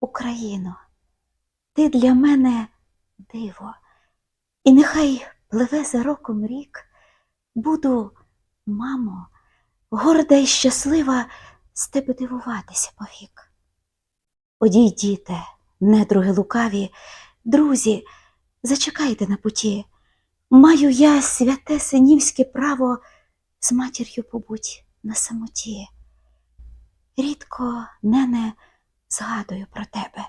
Україно, ти для мене диво, і нехай пливе за роком рік, буду, мамо, горда і щаслива з тебе дивуватися повік. Одійдіте, недруги лукаві, друзі, зачекайте на путі. Маю я святе синівське право з матір'ю побуть на самоті. Рідко, нене, згадую про тебе.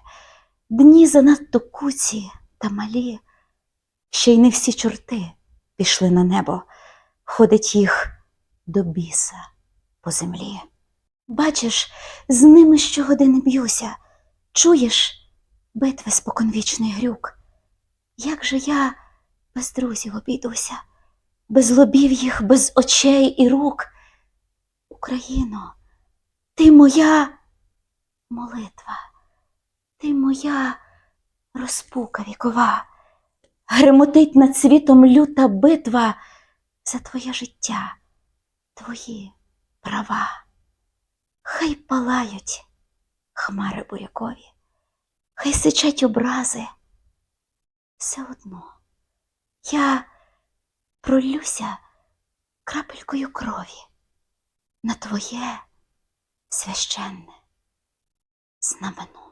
Дні занадто куці та малі, ще й не всі чорти пішли на небо, ходить їх до біса по землі. Бачиш, з ними щогодини б'юся, чуєш битви споконвічний грюк. Як же я без друзів обійдуся, без лобів їх, без очей і рук. Україно, ти моя молитва, ти моя розпука вікова, гремотить над світом люта битва за твоє життя, твої права. Хай палають хмари бурякові, хай сичать образи. Все одно я пролюся крапелькою крові на твоє священне знамено.